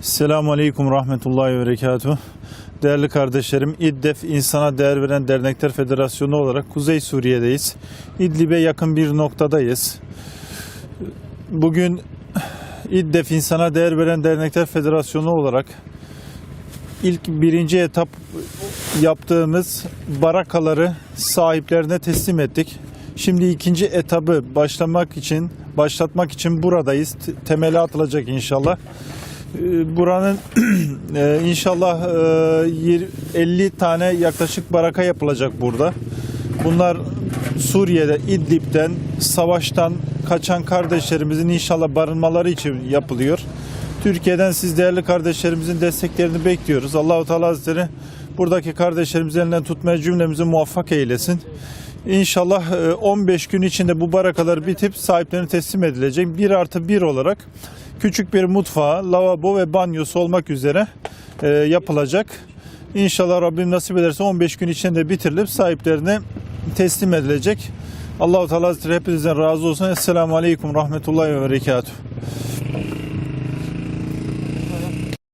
Selamun Aleyküm Rahmetullahi ve Berekatuhu. Değerli kardeşlerim, İDDEF İnsana Değer Veren Dernekler Federasyonu olarak Kuzey Suriye'deyiz. İdlib'e yakın bir noktadayız. Bugün İDDEF İnsana Değer Veren Dernekler Federasyonu olarak ilk birinci etap yaptığımız barakaları sahiplerine teslim ettik. Şimdi ikinci etabı başlamak için, başlatmak için buradayız. Temeli atılacak inşallah. Ee, Buranın e, inşallah e, yir- 50 tane yaklaşık baraka yapılacak burada. Bunlar Suriye'de İdlib'den, savaştan kaçan kardeşlerimizin inşallah barınmaları için yapılıyor. Türkiye'den siz değerli kardeşlerimizin desteklerini bekliyoruz. Allahu Teala Hazretleri buradaki kardeşlerimizin elinden tutmaya cümlemizi muvaffak eylesin. İnşallah e, 15 gün içinde bu barakalar bitip sahiplerine teslim edilecek. 1 artı 1 olarak küçük bir mutfağı, lavabo ve banyosu olmak üzere e, yapılacak. İnşallah Rabbim nasip ederse 15 gün içinde bitirilip sahiplerine teslim edilecek. Allahu Teala hepinizden razı olsun. Esselamu Aleyküm Rahmetullahi ve Berekatuhu.